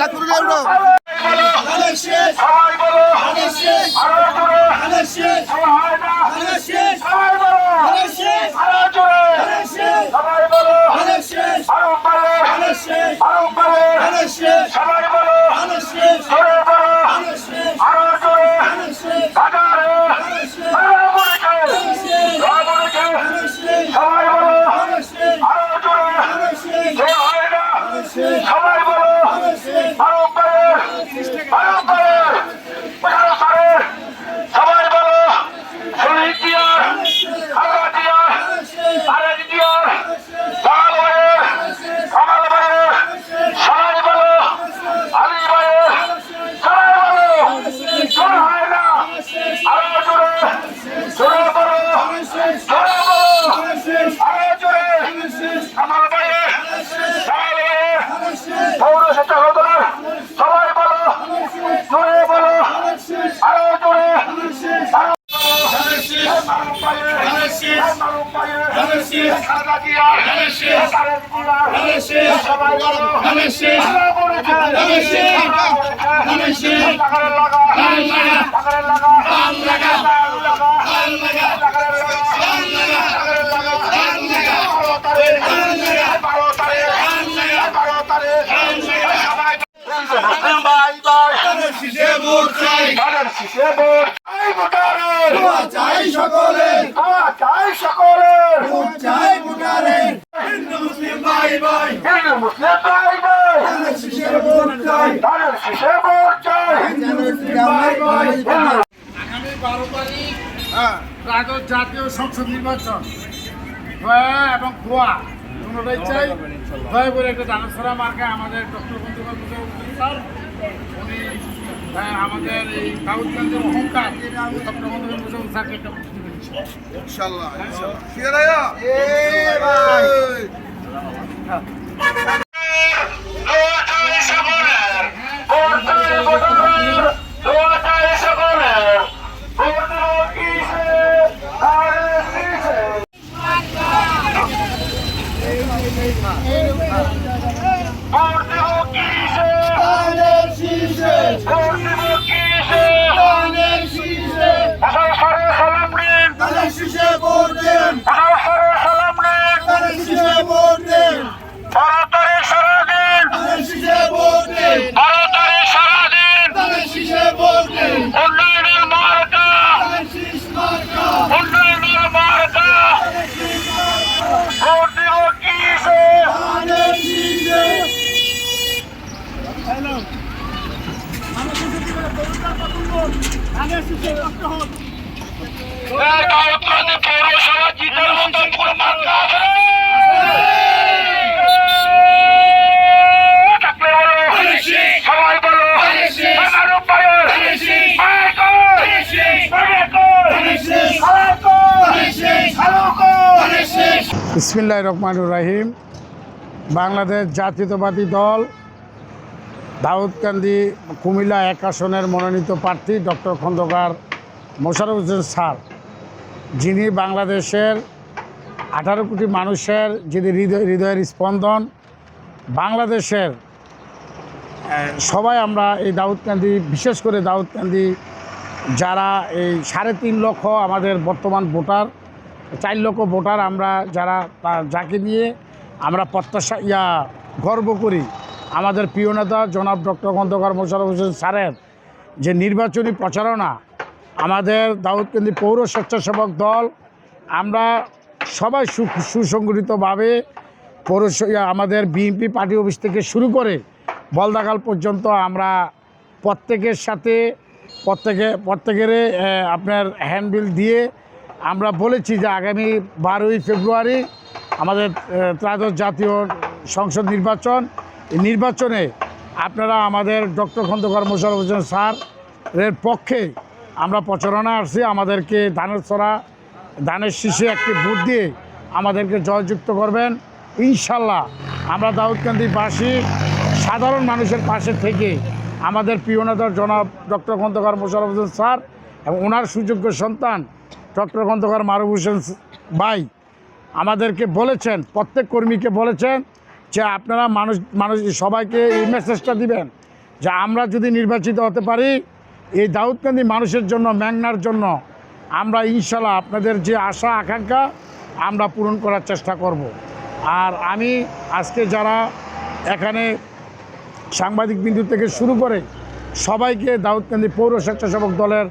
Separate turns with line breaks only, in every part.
ঠাকুরের উঠো
ধানের শেষ
সবাই বলো
ধানের শেষ
আরও জোরে
ধানের শেষ
হয় না
ধানের শেষ
সবাই বলো
ধানের শেষ
আরও জোরে
ধানের শেষ
সবাই বলো
ধানের শেষ
আরও পারে
ধানের শেষ
আরও পারে
ধানের শেষ
সবাই বলো
ধানের শেষ
জোরে বলো
ধানের শেষ
আরও জোরে
ধানের শেষ
বাজারে
ধানের শেষ
আরও বলেছে
ধানের শেষ
আরও বলেছে
ধানের শেষ
সবাই বলো
ধানের শেষ
আরও জোরে
ধানের শেষ
জোরে হয় না
শেষ
সবাই বলো
ধানের শেষ
আরও পারে আরও পারে আরও পারে সবাই বলো শহীদ দিয়ার হালকা দিয়ার আরেক দিয়ার লাল ভাইয়ের কামাল ভাইয়ের সবাই বলো আলী ভাইয়ের সবাই বলো জোর হয় না আরও জোরে জোরে বলো জোরে বলো আরও জোরে কামাল ভাইয়ের লাল ভাইয়ের পৌর সচেতনার সবাই বলো জোরে বলো আরও জোরে আরও মারুম ভাইয়ের মারুম ভাইয়ের খাজা দিয়া তারেক দিয়া সবাই বলো আরও বলেছে আরও বলেছে লাগারে লাগা লাগা লাগা লাগারে লাগা বারো তারিখ বারো তারিখ বারো তারিখ সবাই মুসলিম ভাই ভাই
ধানের শীষে ভোট চাই
তাদের শীষে ভোট এই ভোটারের
দোয়া চাই সকলের
দোয়া চাই সকলের
ভোট চাই ভোটারের হিন্দু মুসলিম ভাই ভাই
হিন্দু মুসলিম ভাই ভাই
ধানের শীষে ভোট চাই
তাদের শীষে ভোট চাই
হিন্দু মুসলিম ভাই ভাই
আগামী বারো তারিখ দ্বাদশ জাতীয় সংসদ নির্বাচন। দয়া এবং দোয়া দুটোটাই চাই। দয়া করে একটা দানসরা মার্কে আমাদের ডক্টর বন্ধুবান স্যার। উনি আমাদের এই দাউদগঞ্জের অহংকার। ডক্টর বন্ধুবান স্যারকে একটা মুক্তি দিচ্ছে
ইনশাআল্লাহ ইনশাআল্লাহ ঠিক আছে ভাইয়া
এ ভাই
দোয়া চাই সকলের ভোট চাই ভোটারের দোয়া চাই সকলের ভোট দেবো কিসে তাদের শীষে ভোট দেবো কিসে
ধানের শীষে
ভোট দেবো কিসে
ধানের শীষে
হাসান সরে সালাম দিন
ধানের শীষে ভোট দেন
হাসান সরে সালাম দিন
ধানের শীষে ভোট দেন
বারো তারিখ সারাদিন
ধানের শীষে ভোট দেন
বারো তারিখ সারাদিন
ধানের শীষে ভোট দেন
উন্নয়নের মার্কা
ধানের শীষ মার্কা
উন্নয়নের মার্কা
ধানের শীষ মার্কা
ভোট দেবো কিসে
ধানের শীষে
দাউদকান্দি পৌরসভা জিতার মতো কোনো মার্কা আছে থাকলে বলো সবাই বলো আমার উপায়ের
ইসমিল্লাহ রহমানুর রাহিম। বাংলাদেশ জাতীয়তাবাদী দল দাউদকান্দি কুমিল্লা এক আসনের মনোনীত প্রার্থী ডক্টর খন্দকার মোশারফ হোসেন স্যার, যিনি বাংলাদেশের আঠারো কোটি মানুষের যিনি হৃদয় হৃদয়ের স্পন্দন, বাংলাদেশের সবাই আমরা এই দাউদকান্দি, বিশেষ করে দাউদকান্দি, যারা এই সাড়ে তিন লক্ষ আমাদের বর্তমান ভোটার, চার লক্ষ ভোটার আমরা যারা যাকে নিয়ে আমরা প্রত্যাশা, ইয়া, গর্ব করি। আমাদের প্রিয় নেতা জনাব ডক্টর খন্দকার মোশারফ হোসেন স্যারের যে নির্বাচনী প্রচারণা আমাদের দাউদকান্দি পৌর স্বেচ্ছাসেবক দল আমরা সবাই সুসংগঠিতভাবে ইয়া, আমাদের বিএনপি পার্টি অফিস থেকে শুরু করে বলদাকাল পর্যন্ত আমরা প্রত্যেকের সাথে প্রত্যেকে প্রত্যেকের আপনার হ্যান্ডবিল দিয়ে আমরা বলেছি যে আগামী বারোই ফেব্রুয়ারি আমাদের আহ, ত্রায়োদশ জাতীয় সংসদ নির্বাচন নির্বাচনে আপনারা আমাদের ডক্টর খন্দকার মোশারফ হোসেন স্যারের পক্ষে আমরা প্রচারণা আসছি, আমাদেরকে ধানের ছড়া, ধানের শীষে একটি ভোট দিয়ে আমাদেরকে জয়যুক্ত করবেন। ইনশাল্লাহ আমরা দাউদকান্দিবাসী সাধারণ মানুষের পাশে থেকে আমাদের প্রিয় জনাব ডক্টর খন্দকার মোশারফ হোসেন স্যার এবং ওনার সুযোগ্য সন্তান ডক্টর খন্দকার মারুফ হোসেন ভাই আমাদেরকে বলেছেন, প্রত্যেক কর্মীকে বলেছেন যে আপনারা মানুষ মানুষ, সবাইকে এই মেসেজটা দিবেন যে আমরা যদি নির্বাচিত হতে পারি, এই দাউদকান্দি মানুষের জন্য, ম্যাংনার জন্য আমরা ইনশাল্লাহ আপনাদের যে আশা, আকাঙ্ক্ষা, আমরা পূরণ করার চেষ্টা করব। আর আমি আজকে যারা এখানে সাংবাদিক বিন্দু থেকে শুরু করে সবাইকে দাউদকান্দি পৌর স্বেচ্ছাসেবক দলের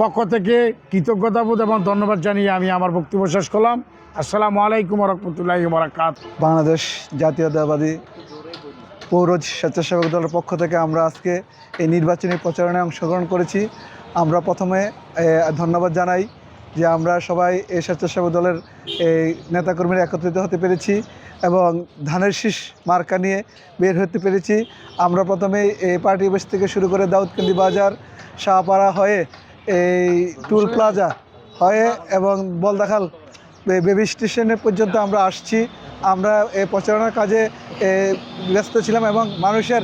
পক্ষ থেকে কৃতজ্ঞতাবোধ এবং ধন্যবাদ জানিয়ে আমি আমার বক্তব্য শেষ করলাম আসসালামু আলাইকুম রহমতুল্লাহ বরাকাত
বাংলাদেশ জাতীয়তাবাদী পৌর স্বেচ্ছাসেবক দলের পক্ষ থেকে আমরা আজকে এই নির্বাচনী প্রচারণায় অংশগ্রহণ করেছি। আমরা প্রথমে ধন্যবাদ জানাই যে আমরা সবাই এই স্বেচ্ছাসেবক দলের এই নেতাকর্মীরা একত্রিত হতে পেরেছি এবং ধানের শীষ মার্কা নিয়ে বের হতে পেরেছি। আমরা প্রথমে এই পার্টি অফিস থেকে শুরু করে দাউদকান্দি বাজার, শাহপাড়া হয়ে এই টুল প্লাজা হয়ে এবং বলদাখাল বেবি স্টেশনে পর্যন্ত আমরা আসছি। আমরা প্রচারণার কাজে ব্যস্ত ছিলাম এবং মানুষের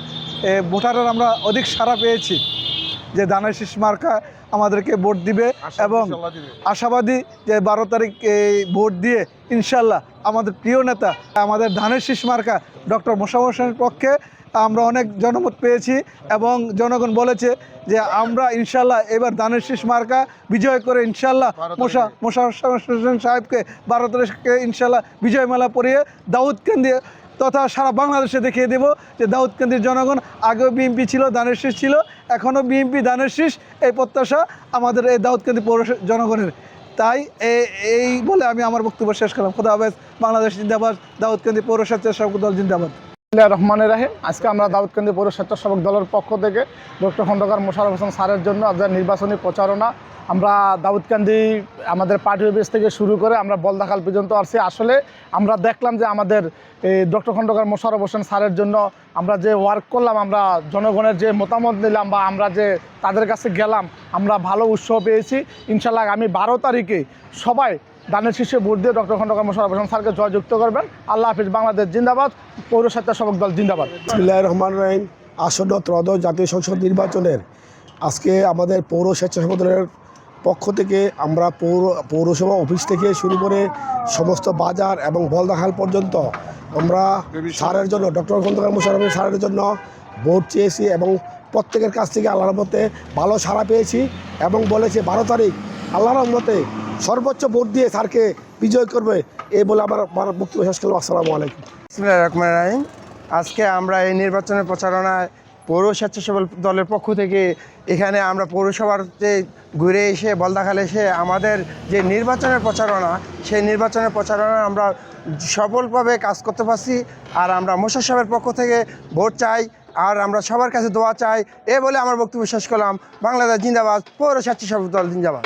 ভোটারের আমরা অধিক সাড়া পেয়েছি যে দানের শীষ মার্কা আমাদেরকে ভোট দিবে এবং আশাবাদী যে বারো তারিখ এই ভোট দিয়ে ইনশাল্লাহ আমাদের প্রিয় নেতা আমাদের ধানের শীষ মার্কা ডক্টর মোশাফ হোসেনের পক্ষে আমরা অনেক জনমত পেয়েছি এবং জনগণ বলেছে যে আমরা ইনশাল্লাহ এবার ধানের শীষ মার্কা বিজয় করে ইনশাল্লাহ মোশা মোশাফ হোসেন সাহেবকে বারো তারিখকে ইনশাল্লাহ বিজয় মেলা পরিয়ে দাউদকান্দি তথা সারা বাংলাদেশে দেখিয়ে দেব যে দাউদকান্দির জনগণ আগেও বিএনপি ছিল দানের শীষ ছিল এখনও বিএনপি দানের শীষ। এই প্রত্যাশা আমাদের এই দাউদকান্দি পৌর জনগণের। তাই এ- এই বলে আমি আমার বক্তব্য শেষ করলাম। খোদা হাফেজ। বাংলাদেশ জিন্দাবাদ। দাউদকান্দি পৌর স্বেচ্ছাসেবক দল জিন্দাবাদ।
রহমানের রাহিম। আজকে আমরা দাউদকান্দি পৌর স্বেচ্ছাসেবক দলের পক্ষ থেকে ডক্টর খন্দকার মোশারফ হোসেন স্যারের জন্য আপনার নির্বাচনী প্রচারণা আমরা দাউদকান্দি আমাদের পার্টি অফিস থেকে শুরু করে আমরা বলদাখাল পর্যন্ত আসছি আসলে আমরা দেখলাম যে আমাদের ডক্টর খন্দকার মোশারফ হোসেন স্যারের জন্য আমরা যে ওয়ার্ক করলাম, আমরা জনগণের যে মতামত নিলাম বা আমরা যে তাদের কাছে গেলাম, আমরা ভালো উৎসাহ পেয়েছি। ইনশাল্লাহ আমি বারো তারিখে সবাই দানের শীর্ষে ভোট দিয়ে ডক্টর খন্দকার মোশারফ হোসেন স্যারকে জয়যুক্ত করবেন। আল্লাহ হাফিজ বাংলাদেশ জিন্দাবাদ, পৌর স্বেচ্ছাসেবক দল জিন্দাবাদ।
রহমান রহিম। আসন্ন ত্রয়োদশ জাতীয় সংসদ নির্বাচনের আজকে আমাদের পৌর স্বেচ্ছাসেবক দলের পক্ষ থেকে আমরা পৌর, পৌরসভা অফিস থেকে শুরু করে সমস্ত বাজার এবং বলদাখাল পর্যন্ত আমরা সারের জন্য, ডক্টর খন্দকার মুশারফ সারের জন্য ভোট চেয়েছি এবং প্রত্যেকের কাছ থেকে আল্লাহর মতে ভালো সাড়া পেয়েছি এবং বলেছে, বারো তারিখ আল্লাহর মতে সর্বোচ্চ ভোট দিয়ে স্যারকে বিজয় করবে। এই বলে আমার বক্তব্য শেষ করলাম। আসসালামু আলাইকুম।
রহমান আজকে আমরা এই নির্বাচনের প্রচারণায় পৌর স্বেচ্ছাসেবক দলের পক্ষ থেকে এখানে আমরা পৌরসভার যে ঘুরে এসে, বলদাখালে এসে আমাদের যে নির্বাচনের প্রচারণা, সেই নির্বাচনের প্রচারণা আমরা সফলভাবে কাজ করতে পারছি আর আমরা মোশার সাহেবের পক্ষ থেকে ভোট চাই আর আমরা সবার কাছে দোয়া চাই। এ বলে আমার বক্তব্য শেষ করলাম। বাংলাদেশ জিন্দাবাদ, পৌর স্বেচ্ছাসেবক দল জিন্দাবাদ।